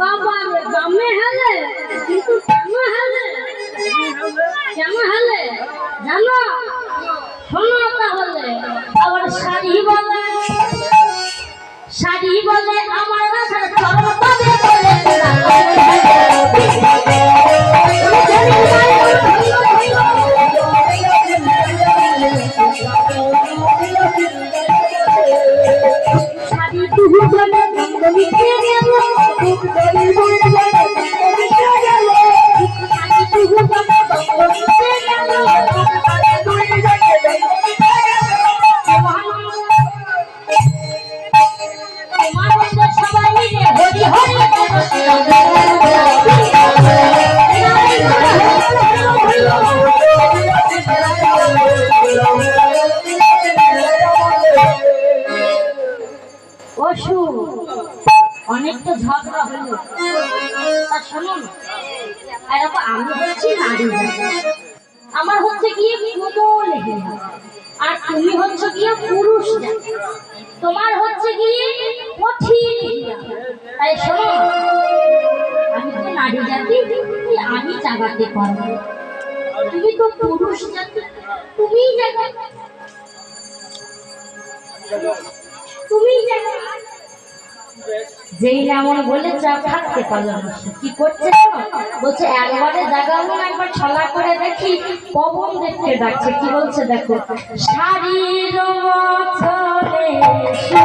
বাবা বামে হালে কিন্তু শাড়ি বলে আমার চরণ শাড়ি তুহু আমার হচ্ছে গিয়ে কোমল। আর তুমি হচ্ছে গিয়ে পুরুষ তোমার হচ্ছে গিয়ে কঠিন। তাই শোনো, আমি তো নারী জাতি আমি জাগাতে পারব তুমি তো পুরুষ জাতি, তুমিই জাগাতে তুমিই জাগাতে যেই নামন বলে চা থাকতে পারলাম না কি করছে বলছে একবারে জাগাবো না, একবার ছলা করে দেখি। পবন দেখতে ডাকছে। কি বলছে দেখো? শাড়ির মছরে এসো,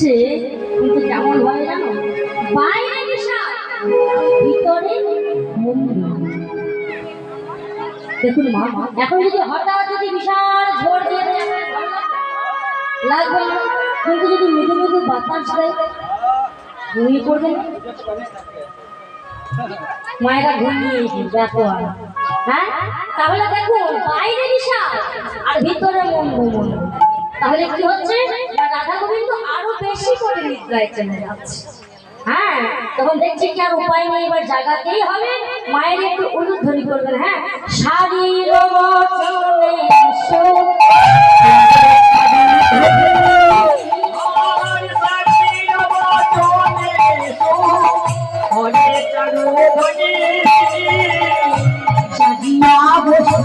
বইছে কিন্তু কেমন হয় জানো? বাইরে বিশাল, ভিতরে দেখুন মা এখন যদি হঠাৎ যদি বিশাল দিয়ে লাগবে কিন্তু যদি মৃদু মৃদু বাতাস দেয়, ঘুমিয়ে পড়বে? মায়েরা ঘুমিয়ে ব্যথ হয় হ্যাঁ? তাহলে দেখুন বাইরে বিশাল আর ভিতরে মন্দ মন্দ তাহলে কি হচ্ছে? রাধা গোবিন্দ আরও বেশি করে নিদ্রায় চলে যাচ্ছে। হ্যাঁ তখন দেখছি কি আর উপায় নেই, এবার জাগাতেই হবে। মায়ের একটু উলুধ্বনি করবেন হ্যাঁ? শারীর বচনে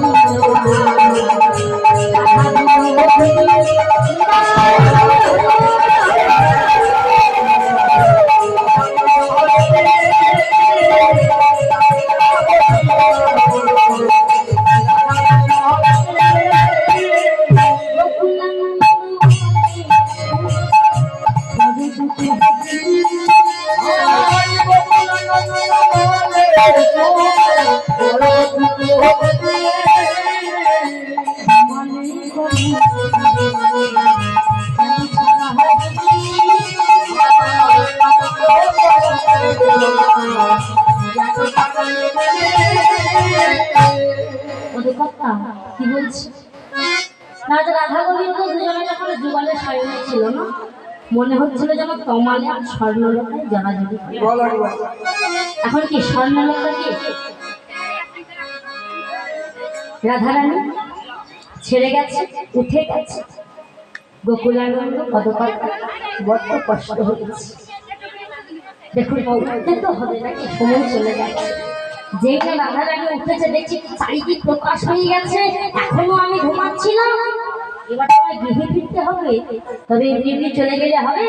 ওদের কথা কি বলছি? রাধা গোবিন্দ দুজনে যখন যুগলে ছিল না মনে হচ্ছিল যেন তমালে আর স্বর্ণলতায় জড়াজড়ি করে। এখন কি স্বর্ণলতা কি? রাধারানী ছেড়ে গেছে উঠে গেছে। গোকুলানন্দ পদকর্তা বড্ড কষ্ট হয়েছে দেখুন উঠতে তো হবে নাকি সময় চলে যাচ্ছে। যেটা রাধারানী উঠেছে, দেখছি প্রকাশ হয়ে গেছে। এখনও আমি ঘুমাচ্ছিলাম। এবার তোমায় গৃহে ফিরতে হবে। তবে এমনি চলে গেলে হবে।